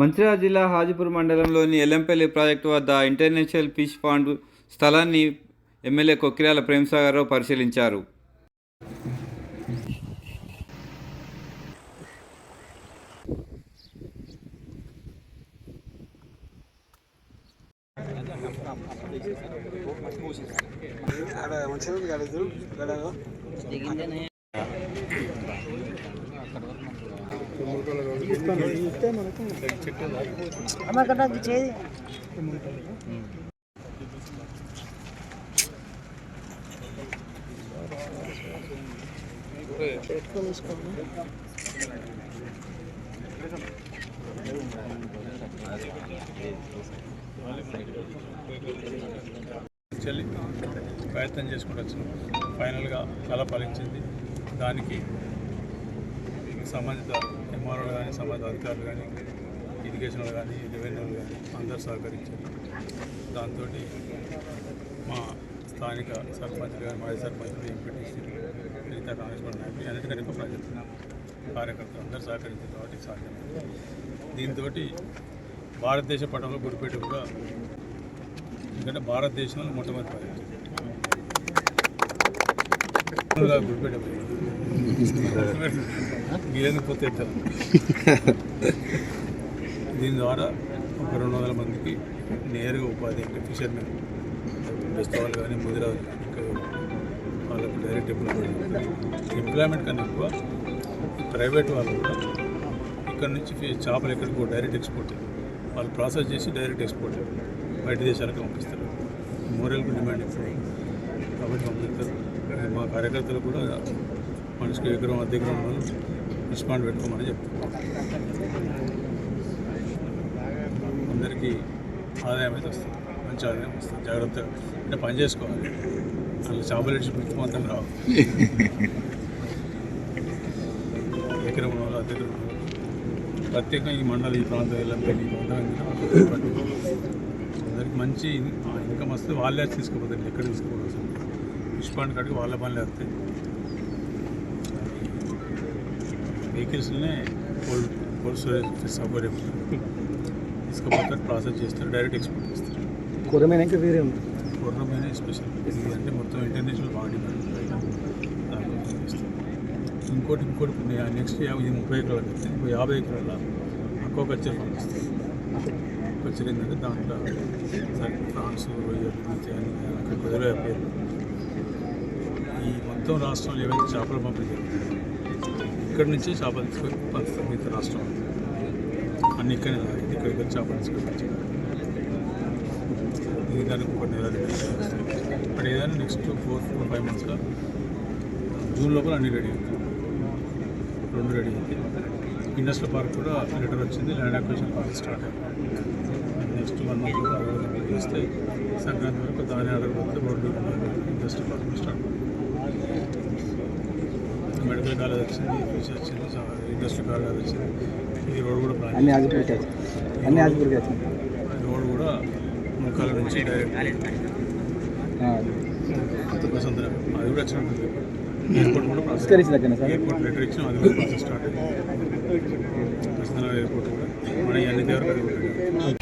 మంచిర్యాల జిల్లా హాజీపూర్ మండలంలోని ఎల్లంపల్లి ప్రాజెక్టు వద్ద ఇంటర్నేషనల్ ఫిష్ పాండ్ స్థలాన్ని ఎమ్మెల్యే కొక్కిరాల ప్రేమసాగరరావు పరిశీలించారు. ప్రయత్నం చేసుకుంటూ వచ్చినాం. ఫైనల్గా కళ ఫలించింది దానికి సంబంధిత ఎంఆర్ఓలు కానీ సంబంధిత అధికారులు కానీ ఇరిగేషన్ కానీ రెవెన్యూలు కానీ అందరూ సహకరించారు. దాంతో మా స్థానిక సర్పంచ్లు కానీ మాజీ సర్పంచులు ఎంపీటీసీ మిగతా కాంగ్రెస్ నాయకులు అన్నిటికంటే ఎక్కువ కార్యకర్తలు అందరూ సహకరించారు కాబట్టి సాధ్యం దీంతో భారతదేశ పటంలో గురిపెట్టుగా ఎందుకంటే భారతదేశంలో మొట్టమొదటి ప్రాజెక్ట్ గురిపేట గీలేని పోతే దీని ద్వారా ఒక రెండు వందల మందికి నేరుగా ఉపాధి అంటే ఫిషర్మెన్ బెస్తవాళ్ళు కానీ ముదిరాలు కానీ వాళ్ళకు డైరెక్ట్ ఎంప్లాయ్మెంట్ ఎంప్లాయ్మెంట్ కన్నా ఎక్కువ ప్రైవేట్ వాళ్ళు కూడా ఇక్కడ నుంచి చేపలు ఎక్కడికి డైరెక్ట్ ఎక్స్పోర్ట్ వాళ్ళు ప్రాసెస్ చేసి డైరెక్ట్ ఎక్స్పోర్ట్ బయట దేశాలకు పంపిస్తారు. మోరల్కు డిమాండ్ ఎక్కువ. కాబట్టి పంపిస్తారు మా కార్యకర్తలు కూడా మనిషికి విగ్రహం అద్దె ఎకరం రెస్పాండ్ పెట్టుకోమని చెప్తారు అందరికీ ఆదాయం అయితే వస్తుంది. మంచి ఆదాయం వస్తుంది. జాగ్రత్తగా అంటే పని చేసుకోవాలి. అసలు చేపలు ఇచ్చి పిచ్చి రావు. ఎకరం వాళ్ళు అద్దె ప్రత్యేకంగా ఈ మండలి ఈ ప్రాంతం వెళ్ళంపల్లి ఈ ప్రాంతం అందరికి మంచి ఇన్కమ్ వస్తే వాళ్ళే తీసుకుపోతారు. ఎక్కడ తీసుకోవాలి అసలు. ఫిష్ పాండ్ కాడికి వాళ్ళ పనులు వస్తాయి. వెహికల్స్లోనే కోల్డ్ కోల్డ్ స్టోరేజ్ సౌకర్యం తీసుకుపోతారు ప్రాసెస్ చేస్తారు డైరెక్ట్ ఎక్స్పోర్ట్ చేస్తారు. కూరమైన ఇంకా వేరే ఉంది. పూర్ణమైన స్పెషల్ ఇది అంటే మొత్తం ఇంటర్నేషనల్ బాడీ ఇంకోటి ఇంకోటి నెక్స్ట్ ఇది ముప్పై ఎకరాలకు వస్తే ఇంకో యాభై ఎకరాల అక్వాకల్చర్ పంపిస్తుంది అక్వాకల్చర్ ఏంటంటే దాంట్లో సరే ఫ్రాన్స్ అక్కడ కుదిరే ఈ మొత్తం రాష్ట్రంలో ఏవైతే చేపలు పంపిణీ జరుగుతాయో ఇక్కడి నుంచి చేపలు తీసుకొని పంచుతాం మిగతా రాష్ట్రం అన్ని ఇక్కడే ఇక్కడ ఇక్కడ చేపలు తీసుకొని ఇది దానికి ఒక నెల నెలలు బట్ ఏదైనా నెక్స్ట్ ఫోర్ ఫోర్ ఫైవ్ మంత్స్లో జూన్ లోపల అన్ని రెడీ అవుతాయి. రెండు రెడీ అవుతాయి. ఇండస్ట్రియల్ పార్క్ కూడా లెటర్ వచ్చింది ల్యాండ్ అక్విజిషన్ పార్క్ స్టార్ట్ అయింది. నెక్స్ట్ వన్ మంత్ అవైలబుల్ చేస్తే సంక్రాంతి వరకు దాని ఆర్డర్ పోతే road industrial park start medical college వచ్చింది ఫీజు వచ్చింది ఇండస్ట్రియల్ కాలేజ్ వచ్చింది. ఈ రోడ్ కూడా అన్ని ఆజిపూర్కి వచ్చింది అన్ని వచ్చింది రోడ్ కూడా ముఖాల నుంచి డైరెక్ట్ అది కూడా వచ్చినట్టుంది ఎయిర్పోర్ట్ కూడా ఎయిర్పోర్ట్ లెటర్ ఇచ్చిన అది కూడా ప్రాసెస్ స్టార్ట్ అయింది. ఎయిర్పోర్ట్ కూడా. మన అన్ని దగ్గర